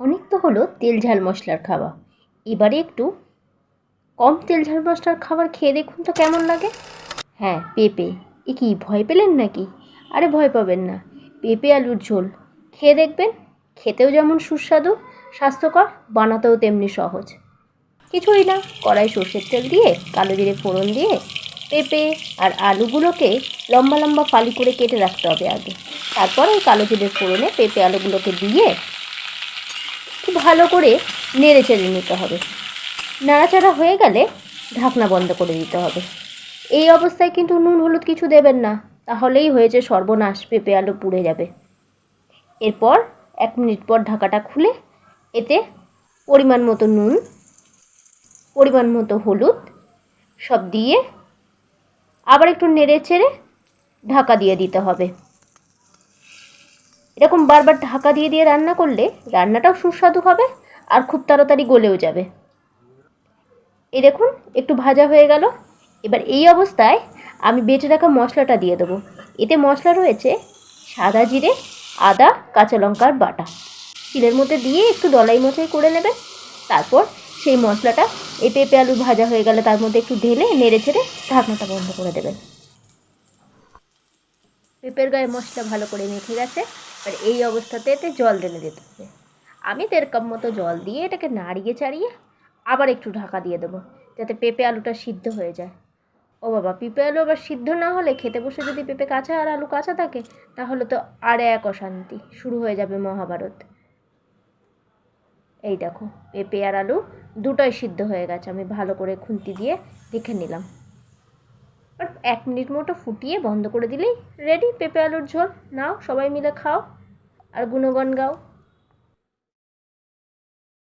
অনেক তো হলো তেল ঝাল মশলার খাওয়া এবারে একটু কম তেল ঝাল মশলার খাবার খেয়ে দেখুন তো কেমন লাগে। হ্যাঁ পেঁপে। এ কি, ভয় পেলেন নাকি? আরে ভয় পাবেন না। পেঁপে আলুর ঝোল। খেয়ে দেখবেন, খেতেও যেমন সুস্বাদু, স্বাস্থ্যকর, বানাতেও তেমনি সহজ। কিছুই না, কড়াই সর্ষের তেল দিয়ে, কালো জিরে ফোড়ন দিয়ে, পেঁপে আর আলুগুলোকে লম্বা লম্বা ফালি করে কেটে রাখতে হবে আগে। তারপর ওই কালো জিরে ফোড়নে পেঁপে আলুগুলোকে দিয়ে খুব ভালো করে নেড়ে চেড়ে নিতে হবে। নাড়াচাড়া হয়ে গেলে ঢাকনা বন্ধ করে দিতে হবে। এই অবস্থায় কিন্তু নুন হলুদ কিছু দেবেন না, তাহলেই হয়েছে সর্বনাশ, পেঁপে আলু পুড়ে যাবে। এরপর এক মিনিট পর ঢাকাটা খুলে এতে পরিমাণ মতো নুন, পরিমাণ মতো হলুদ সব দিয়ে আবার একটু নেড়ে চেড়ে ঢাকা দিয়ে দিতে হবে। এরকম বারবার ঢাকা দিয়ে দিয়ে রান্না করলে রান্নাটাও সুস্বাদু হবে আর খুব তাড়াতাড়ি গলেও যাবে। এই দেখুন, একটু ভাজা হয়ে গেল। এবার এই অবস্থায় আমি বেটে রাখা মশলাটা দিয়ে দেবো। এতে মশলা রয়েছে সাদা জিরে, আদা, কাঁচা লঙ্কার বাটা। শিলের মধ্যে দিয়ে একটু দলাই মশাই করে নেবেন। তারপর সেই মশলাটা এই পেঁপে আলু ভাজা হয়ে গেলে তার মধ্যে একটু ঢেলে, নেড়ে ছেড়ে ঢাকনাটা বন্ধ করে দেবেন। পেঁপের গায়ে মশলা ভালো করে মেখে গেছে এবার এই অবস্থাতে এতে জল ঢেলে দিতে হবে। আমি দেড় কাপ মতো জল দিয়ে এটাকে নাড়িয়ে চাড়িয়ে আবার একটু ঢাকা দিয়ে দেবো, যাতে পেঁপে আলুটা সিদ্ধ হয়ে যায়। ও বাবা, পেঁপে আলু আবার সিদ্ধ না হলে খেতে বসে যদি পেঁপে কাঁচা আর আলু কাঁচা থাকে, তাহলে তো আর এক অশান্তি, শুরু হয়ে যাবে মহাভারত। এই দেখো, পেঁপে আর আলু দুটোই সিদ্ধ হয়ে গেছে, আমি ভালো করে খুন্তি দিয়ে দেখে নিলাম। আর এক মিনিট মতো ফুটিয়ে বন্ধ করে দিলেই রেডি পেঁপে আলুর ঝোল। নাও, সবাই মিলে খাও আর গুণগান গাও।